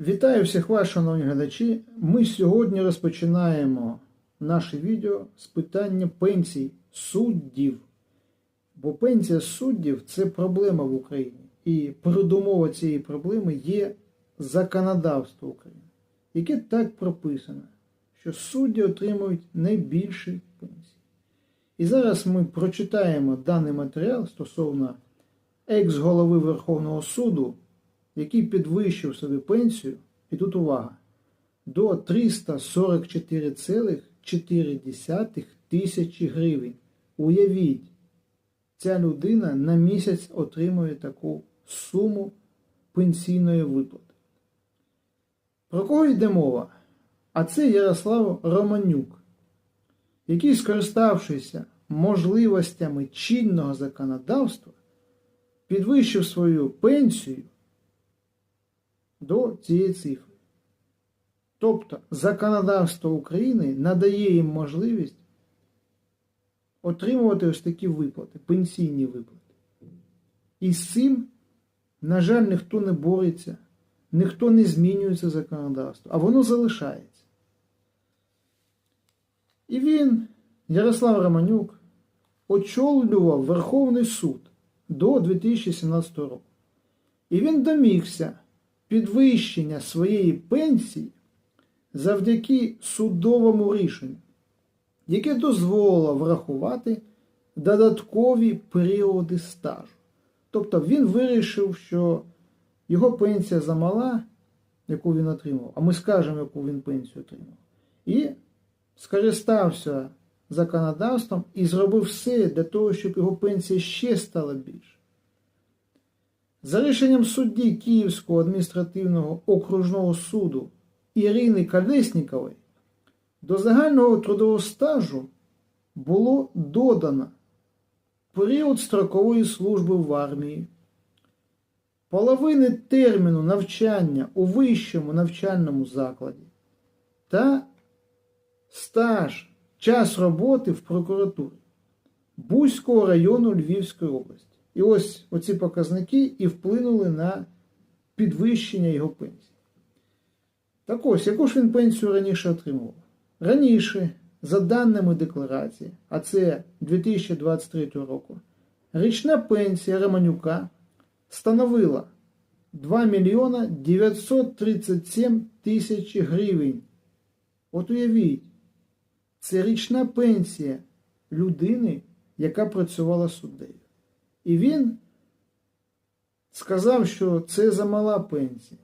Вітаю всіх вас, шановні глядачі. Ми сьогодні розпочинаємо наше відео з питання пенсій суддів. Бо пенсія суддів це проблема в Україні. І передумова цієї проблеми є законодавство України, яке так прописано, що судді отримують найбільші пенсії. І зараз ми прочитаємо даний матеріал стосовно екс-голови Верховного суду, який підвищив собі пенсію, і тут увага, до 344,4 тисячі гривень. Уявіть, ця людина на місяць отримує таку суму пенсійної виплати. Про кого йде мова? А це Ярослав Романюк, який, скориставшися можливостями чинного законодавства, підвищив свою пенсію до цієї цифри. Тобто законодавство України надає їм можливість отримувати ось такі виплати, пенсійні виплати. І з цим, на жаль, ніхто не бореться, ніхто не змінює це законодавство, а воно залишається. І він, Ярослав Романюк, очолював Верховний суд до 2017 року. І він домігся підвищення своєї пенсії завдяки судовому рішенню, яке дозволило врахувати додаткові періоди стажу. Тобто він вирішив, що його пенсія замала, яку він отримав, а ми скажемо, яку він пенсію отримав. І скористався законодавством і зробив все для того, щоб його пенсія ще стала більше. За рішенням судді Київського адміністративного окружного суду Ірини Колеснікової до загального трудового стажу було додано період строкової служби в армії, половини терміну навчання у вищому навчальному закладі та стаж, час роботи в прокуратурі Бузького району Львівської області. І ось оці показники і вплинули на підвищення його пенсії. Так ось, яку ж він пенсію раніше отримував? Раніше, за даними декларації, а це 2023 року, річна пенсія Романюка становила 2 мільйона 937 тисяч гривень. От уявіть, це річна пенсія людини, яка працювала суддею. І він сказав, що це замала пенсія.